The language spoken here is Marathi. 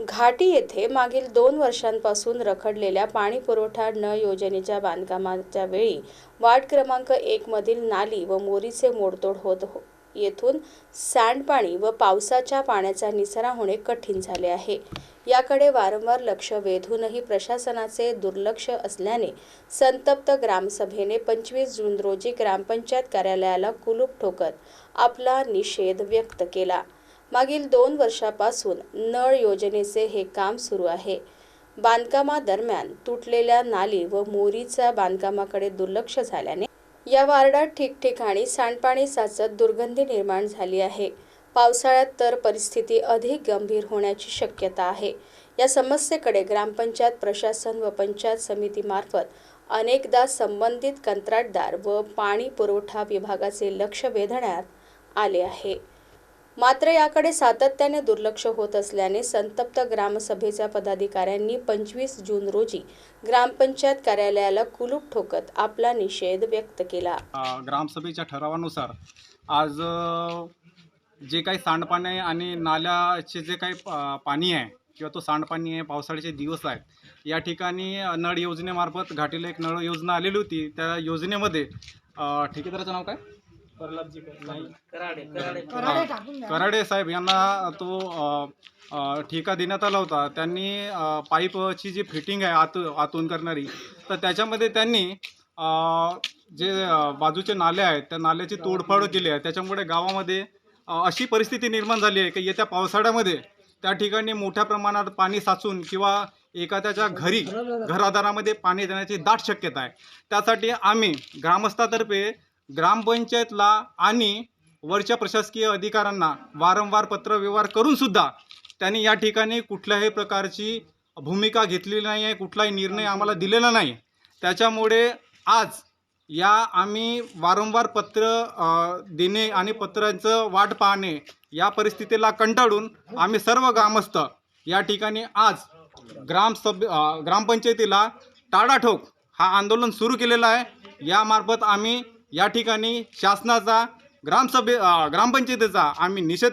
घाटी येथे मागील दोन वर्षांपासून रखडलेल्या पाणी पुरवठा न योजनेच्या बांधकामाच्या वेळी वार्ड क्रमांक एक मधील नाली व मोरीचे मोडतोड होत हो येथून सांडपाणी व पावसाच्या पाण्याचा निचरा होणे कठीण झाले आहे. याकडे वारंवार लक्ष वेधूनही प्रशासनाचे दुर्लक्ष असल्याने संतप्त ग्रामसभेने पंचवीस जून रोजी ग्रामपंचायत कार्यालयाला कुलूप ठोकत आपला निषेध व्यक्त केला. मागील दोन वर्षापासून नळ योजनेचे हे काम सुरू आहे. बांधकामादरम्यान तुटलेल्या नाली व मोरीच्या बांधकामाकडे दुर्लक्ष झाल्याने या वार्डात ठिकठिकाणी सांडपाणी साचत दुर्गंधी निर्माण झाली आहे. पावसाळ्यात तर परिस्थिती अधिक गंभीर होण्याची शक्यता आहे. या समस्येकडे ग्रामपंचायत प्रशासन व पंचायत समितीमार्फत अनेकदा संबंधित कंत्राटदार व पाणी पुरवठा विभागाचे लक्ष वेधण्यात आले आहे. मात्र याकडे सातत्याने दुर्लक्ष होत असल्याने संतप्त ग्रामसभेच्या पदाधिकाऱ्यांनी पंचवीस जून रोजी ग्रामपंचायत कार्यालयाला कुलूप ठोकत आपला निषेध व्यक्त केला. ग्रामसभेच्या ठरावानुसार आज जे काही सांडपाणी आणि नाल्याचे जे काही पाणी आहे किंवा तो सांडपाणी आहे पावसाळ्याचे दिवस आहेत या ठिकाणी नळ योजनेमार्फत घाटीला एक नळ योजना आलेली होती. त्या योजनेमध्ये ठेकेदाराचं नाव काय? कराडे साहेब यांना तो अ, अ, ठेका देण्यात आला होता. त्यांनी अ, पाईपची जी फिटिंग आहे आत आतून करणारी तर त्याच्यामध्ये त्यांनी अ, जे अ, बाजूचे नाले आहेत त्या नाल्याची तोडफोड केली आहे. त्याच्यामुळे गावामध्ये अ, अशी परिस्थिती निर्माण झाली आहे की येत्या पावसाळ्यामध्ये त्या ठिकाणी मोठ्या प्रमाणात पाणी साचून किंवा एखाद्याच्या घरी घरादारामध्ये पाणी देण्याची दाट शक्यता आहे. त्यासाठी आम्ही ग्रामस्थातर्फे ग्रामपंचायतला आणि वरच्या प्रशासकीय अधिकाऱ्यांना वारंवार पत्रव्यवहार करूनसुद्धा त्यांनी या ठिकाणी कुठल्याही प्रकारची भूमिका घेतलेली नाही आहे कुठलाही निर्णय आम्हाला दिलेला नाही. त्याच्यामुळे आज या आम्ही वारंवार पत्र देणे आणि पत्रांचं वाट पाहणे या परिस्थितीला कंटाळून आम्ही सर्व ग्रामस्थ या ठिकाणी आज ग्रामसभ ग्रामपंचायतीला टाळाठोक हा आंदोलन सुरू केलेला आहे यामार्फत आम्ही या ठिकाणी शासनाचा ग्रामसभे ग्रामपंचायतीचा आम्ही निषेध